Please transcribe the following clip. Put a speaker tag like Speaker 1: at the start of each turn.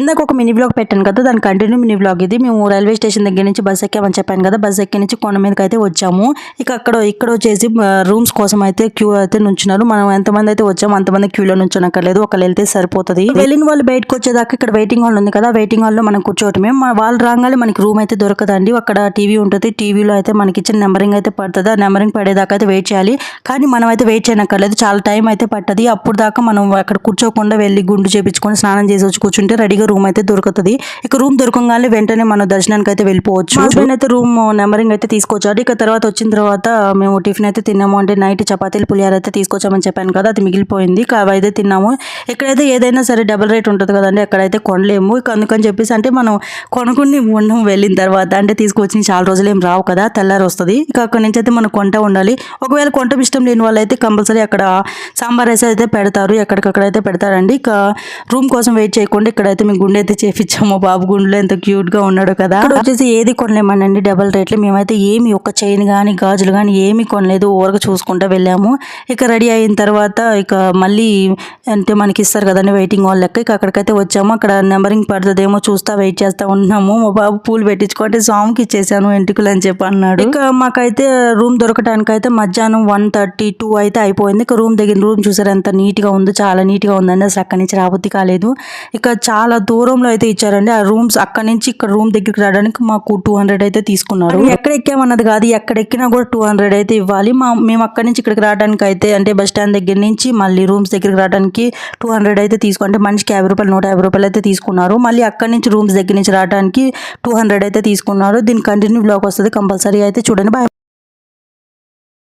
Speaker 1: ఇందాక ఒక mini blog పెట్టాను కదా దాని కంటిన్యూ మినీ బ్లాగ్ ఇది. మేము రైల్వే స్టేషన్ దగ్గర నుంచి బస్ ఎక్కామని చెప్పాను కదా బస్ ఎక్కి నుంచి కొండ మీదకి అయితే వచ్చాము. ఇక అక్కడ ఇక్కడ వచ్చేసి రూమ్స్ కోసం అయితే క్యూ అయితే నుంచున్నారు. మనం ఎంతమంది అయితే వచ్చామో అంతమంది క్యూలో నుంచోనక్కర్లేదు. ఒకళ్ళు వెళ్తే సరిపోతుంది. వెళ్ళిన వాళ్ళు బయటకు వచ్చేదాకా ఇక్కడ వెయిటింగ్ హాల్ ఉంది కదా వెయిటింగ్ హాల్లో మనం కూర్చోవటమే. వాళ్ళు రాగానే మనకి రూమ్ అయితే దొరకదండి. అక్కడ టీవీ ఉంటుంది. టీవీలో అయితే మనకి ఇచ్చిన నెంబరింగ్ అయితే పడుతుంది. ఆ నెంబరింగ్ పడేదాకా అయితే వెయిట్ చేయాలి. కానీ మనం అయితే వెయిట్ చేయనక్కర్లేదు. చాలా టైం అయితే పట్టది. అప్పుడు దాకా మనం అక్కడ కూర్చోకుండా వెళ్ళి గుండు చేపించుకొని స్నానం చేసి వచ్చి కూర్చుంటే రెడీగా రూమ్ అయితే దొరుకుతుంది. ఇక రూమ్ దొరకగానే వెంటనే మనం దర్శనానికి అయితే వెళ్ళిపోవచ్చు హస్బెండ్ అయితే రూమ్ నెంబరింగ్ అయితే తీసుకొచ్చాడు. ఇక తర్వాత వచ్చిన తర్వాత మేము టిఫిన్ అయితే తిన్నాము. అంటే నైట్ చపాతీలు పులిహార అయితే తీసుకొచ్చామని చెప్పాను కదా అది మిగిలిపోయింది. ఇక అవి అయితే తిన్నాము. ఎక్కడైతే ఏదైనా సరే డబుల్ రేట్ ఉంటుంది కదండి అక్కడైతే కొనలేము. ఇక అందుకని చెప్పేసి అంటే మనం కొనుక్కుని ఉండము వెళ్ళిన తర్వాత అంటే తీసుకొచ్చిన చాలా రోజులు ఏం రావు కదా తెల్లారి వస్తుంది. ఇక అక్కడ నుంచి అయితే మనం కొంట ఉండాలి. ఒకవేళ కొంట ఇష్టం లేని వాళ్ళు అయితే కంపల్సరీ అక్కడ సాంబార్ రైస్ అయితే పెడతారు. ఎక్కడికక్కడైతే అయితే పెడతారండి. ఇక రూమ్ కోసం వెయిట్ చేయకుండా ఇక్కడైతే మేము గుండె అయితే చేపించాము బాబు గుండెలో ఎంత క్యూట్గా ఉన్నాడు కదా. వచ్చేసి ఏది కొనలేమనండి డబల్ రేట్లు. మేమైతే ఏమి ఒక చైన్ కానీ గాజులు కానీ ఏమి కొనలేదు. ఊరగా చూసుకుంటూ వెళ్ళాము. ఇక రెడీ అయిన తర్వాత ఇక మళ్ళీ అంటే మనకి ఇస్తారు కదండి వెయిటింగ్ హాల్ లెక్క. ఇక అక్కడికైతే వచ్చాము. అక్కడ నెంబరింగ్ పడుతుందేమో చూస్తా వెయిట్ చేస్తా ఉంటున్నాము మా బాబు పూలు పెట్టించుకుంటే సాంగ్కి ఇచ్చేసాను ఎంటుకలు అని చెప్పి అన్నాడు. ఇక మాకైతే రూమ్ దొరకడానికి అయితే మధ్యాహ్నం వన్ థర్టీ టూ అయితే అయిపోయింది. ఇక రూమ్ దగ్గర రూమ్ చూసారు ఎంత నీట్గా ఉందో చాలా నీట్గా ఉందండి. అసలు అక్కడి నుంచి రాబుద్ది కాలేదు. ఇక చాలా దూరంలో అయితే ఇచ్చారండి. ఆ రూమ్స్ అక్కడి నుంచి ఇక్కడ రూమ్ దగ్గరికి రావడానికి మాకు టూ హండ్రెడ్ అయితే తీసుకున్నారు. ఎక్కడ ఎక్కామన్నది కాదు ఎక్కడ ఎక్కినా కూడా టూ హండ్రెడ్ అయితే ఇవ్వాలి. మా మేము అక్కడి నుంచి ఇక్కడికి రావడానికి అయితే అంటే బస్ స్టాండ్ దగ్గర నుంచి మళ్ళీ రూమ్స్ దగ్గరికి రావడానికి టూ హండ్రెడ్ అయితే తీసుకుంటే మనిషికి యాభై రూపాయలు నూట యాభై రూపాయలు అయితే తీసుకున్నారు. మళ్ళీ అక్కడి నుంచి రూమ్స్ దగ్గర నుంచి రావడానికి టూ హండ్రెడ్ అయితే తీసుకున్నారు. దీని కంటిన్యూ బ్లాక్ వస్తుంది కంపల్సరీ అయితే చూడండి. బాయ్